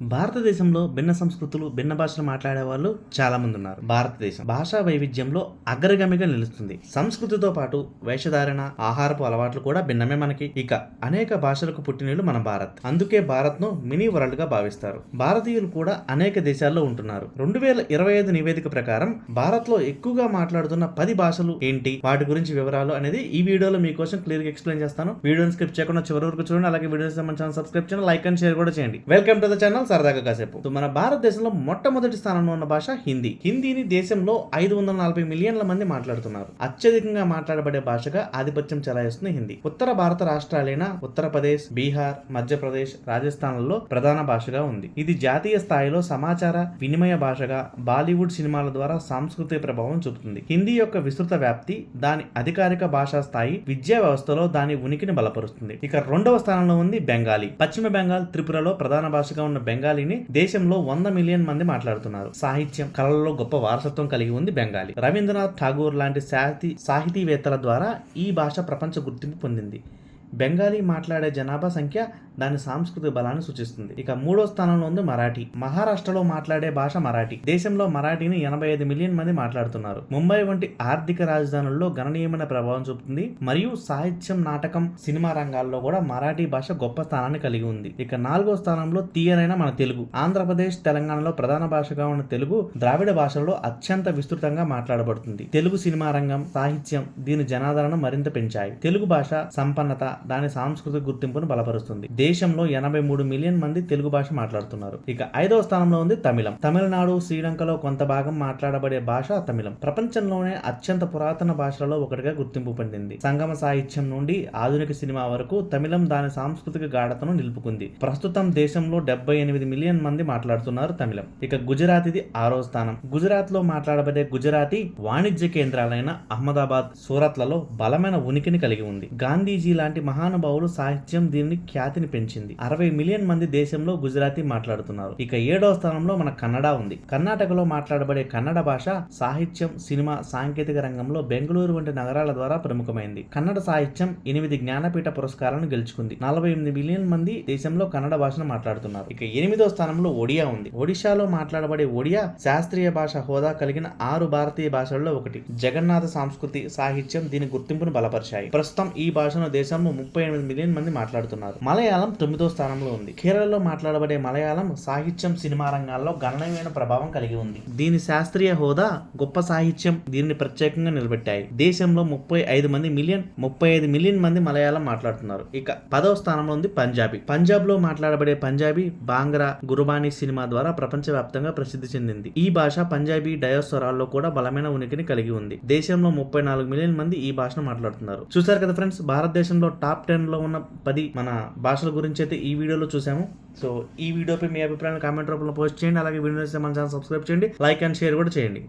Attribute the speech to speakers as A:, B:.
A: భారతదేశంలో భిన్న సంస్కృతులు భిన్న భాషలు మాట్లాడే వాళ్ళు చాలా మంది ఉన్నారు భారతదేశం భాషా వైవిధ్యంలో అగ్రగమిగా నిలుస్తుంది. సంస్కృతితో పాటు వేషధారణ ఆహారపు అలవాట్లు కూడా భిన్నమే మనకి. ఇక అనేక భాషలకు పుట్టినీళ్ళు మన భారత్. అందుకే భారత్ను మినీ వరల్డ్గా భావిస్తారు. భారతీయులు కూడా అనేక దేశాల్లో ఉంటున్నారు. రెండు వేల ఇరవై ఐదు నివేదిక ప్రకారం భారత్లో ఎక్కువగా మాట్లాడుతున్న పది భాషలు ఏంటి? వాటి గురించి వివరాలు అనేది ఈ వీడియోలో మీకోసం క్లియర్గా ఎక్స్ప్లెయిన్ చేస్తాను. వీడియోని స్క్రిప్ట్ చేయకుండా చివరి వరకు చూడండి. అలాగే వీడియోస్ మన ఛానల్ సబ్స్క్రైబ్ చేయండి లైక్ అండ్ షేర్ కూడా చేయండి. Welcome to the channel. సరదాగా కాసేపు. మన భారతదేశంలో మొట్టమొదటి స్థానంలో ఉన్న భాష హిందీ. హిందీని దేశంలో ఐదు వందల నలభై మిలియన్ల మంది మాట్లాడుతున్నారు. అత్యధికంగా మాట్లాడబడే భాషగా ఆధిపత్యం చెలాయిస్తుంది హిందీ. ఉత్తర భారత రాష్ట్రాలైన ఉత్తరప్రదేశ్ బీహార్ మధ్యప్రదేశ్ రాజస్థాన్లలో ప్రధాన భాషగా ఉంది. ఇది జాతీయ స్థాయిలో సమాచార వినిమయ భాషగా బాలీవుడ్ సినిమాల ద్వారా సాంస్కృతిక ప్రభావం చూపుతుంది. హిందీ యొక్క విస్తృత వ్యాప్తి దాని అధికారిక భాషా స్థాయి విద్యా వ్యవస్థలో దాని ఉనికిని బలపరుస్తుంది. ఇక రెండవ స్థానంలో ఉంది బెంగాలీ. పశ్చిమ బెంగాల్ త్రిపురలో ప్రధాన భాషగా ఉన్న బెంగాలీని దేశంలో వంద మిలియన్ మంది మాట్లాడుతున్నారు. సాహిత్యం కళలలో గొప్ప వారసత్వం కలిగి ఉంది బెంగాలీ. రవీంద్రనాథ్ ఠాగూర్ లాంటి సాహితీ సాహితీవేత్తల ద్వారా ఈ భాష ప్రపంచ గుర్తింపు పొందింది. బెంగాలీ మాట్లాడే జనాభా సంఖ్య దాని సాంస్కృతిక బలాన్ని సూచిస్తుంది. ఇక మూడో స్థానంలో ఉంది మరాఠీ. మహారాష్ట్రలో మాట్లాడే భాష మరాఠీ. దేశంలో మరాఠీని ఎనభై ఐదు మిలియన్ మంది మాట్లాడుతున్నారు. ముంబై వంటి ఆర్థిక రాజధానుల్లో గణనీయమైన ప్రభావం చూపుతుంది. మరియు సాహిత్యం నాటకం సినిమా రంగాల్లో కూడా మరాఠీ భాష గొప్ప స్థానాన్ని కలిగి ఉంది. ఇక నాలుగో స్థానంలో తీయనైన మన తెలుగు. ఆంధ్రప్రదేశ్ తెలంగాణలో ప్రధాన భాషగా ఉన్న తెలుగు ద్రావిడ భాషలో అత్యంత విస్తృతంగా మాట్లాడబడుతుంది. తెలుగు సినిమా రంగం సాహిత్యం దీని జనాదరణ మరింత పెంచాయి. తెలుగు భాష సంపన్నత దాని సాంస్కృతిక గుర్తింపును బలపరుస్తుంది. దేశంలో ఎనభై మూడు మిలియన్ మంది తెలుగు భాష మాట్లాడుతున్నారు. ఇక ఐదవ స్థానంలో ఉంది తమిళం. తమిళనాడు శ్రీలంకలో కొంత భాగం మాట్లాడబడే భాష తమిళం. ప్రపంచంలోనే అత్యంత పురాతన భాషలలో ఒకటిగా గుర్తింపు పొందింది. సంగమ సాహిత్యం నుండి ఆధునిక సినిమా వరకు తమిళం దాని సాంస్కృతిక గాఢతను నిలుపుకుంది. ప్రస్తుతం దేశంలో డెబ్బై ఎనిమిది మిలియన్ మంది మాట్లాడుతున్నారు తమిళం. ఇక గుజరాతీది ఆరో స్థానం. గుజరాత్లో మాట్లాడబడే గుజరాతీ వాణిజ్య కేంద్రాలైన అహ్మదాబాద్ సూరత్లలో బలమైన ఉనికిని కలిగి ఉంది. గాంధీజీ లాంటి మహానుభావులు సాహిత్యం దీనిని ఖ్యాతిని పెంచింది. అరవై మిలియన్ మంది దేశంలో గుజరాతీ మాట్లాడుతున్నారు. ఇక ఏడవ స్థానంలో మన కన్నడ ఉంది. కర్ణాటకలో మాట్లాడబడే కన్నడ భాష సాహిత్యం సినిమా సాంకేతిక రంగంలో బెంగళూరు వంటి నగరాల ద్వారా ప్రముఖమైంది. కన్నడ సాహిత్యం ఎనిమిది జ్ఞానపీఠ పురస్కారాలను గెలుచుకుంది. నలభై ఎనిమిది మిలియన్ మంది దేశంలో కన్నడ భాషను మాట్లాడుతున్నారు. ఇక ఎనిమిదో స్థానంలో ఒడియా ఉంది. ఒడిశాలో మాట్లాడబడే ఒడియా శాస్త్రీయ భాష హోదా కలిగిన ఆరు భారతీయ భాషల్లో ఒకటి. జగన్నాథ సంస్కృతి సాహిత్యం దీని గుర్తింపును బలపరిచాయి. ప్రస్తుతం ఈ భాషను దేశంలో ముప్పై ఎనిమిది మిలియన్ మంది మాట్లాడుతున్నారు. మలయాళం తొమ్మిదో స్థానంలో ఉంది. కేరళలో మాట్లాడబడే మలయాళం సాహిత్యం సినిమా రంగాల్లో గణనీయమైన ప్రభావం కలిగి ఉంది. దీని శాస్త్రీయ హోదా గొప్ప సాహిత్యం దీనిని ప్రత్యేకంగా నిలబెట్టాయి. దేశంలో ముప్పై ఐదు మంది మిలియన్ ముప్పై ఐదు మిలియన్ మంది మలయాళం మాట్లాడుతున్నారు. ఇక పదవ స్థానంలో ఉంది పంజాబీ. పంజాబ్లో మాట్లాడబడే పంజాబీ బాంగ్రా గురుబాణి సినిమా ద్వారా ప్రపంచవ్యాప్తంగా ప్రసిద్ధి చెందింది. ఈ భాష పంజాబీ డయోస్వరాల్లో కూడా బలమైన ఉనికిని కలిగి ఉంది. దేశంలో ముప్పై నాలుగు మిలియన్ మంది ఈ భాషను మాట్లాడుతున్నారు. చూసారు కదా ఫ్రెండ్స్ భారతదేశంలో టాప్ టెన్లో ఉన్న పది మన భాషల గురించి అయితే ఈ వీడియోలో చూసాము. సో ఈ వీడియోపై మీ అభిప్రాయాన్ని కామెంట్ రూపంలో పోస్ట్ చేయండి. అలాగే వీడియో మన ఛానల్ సబ్స్క్రైబ్ చేయండి. లైక్ అండ్ షేర్ కూడా చేయండి.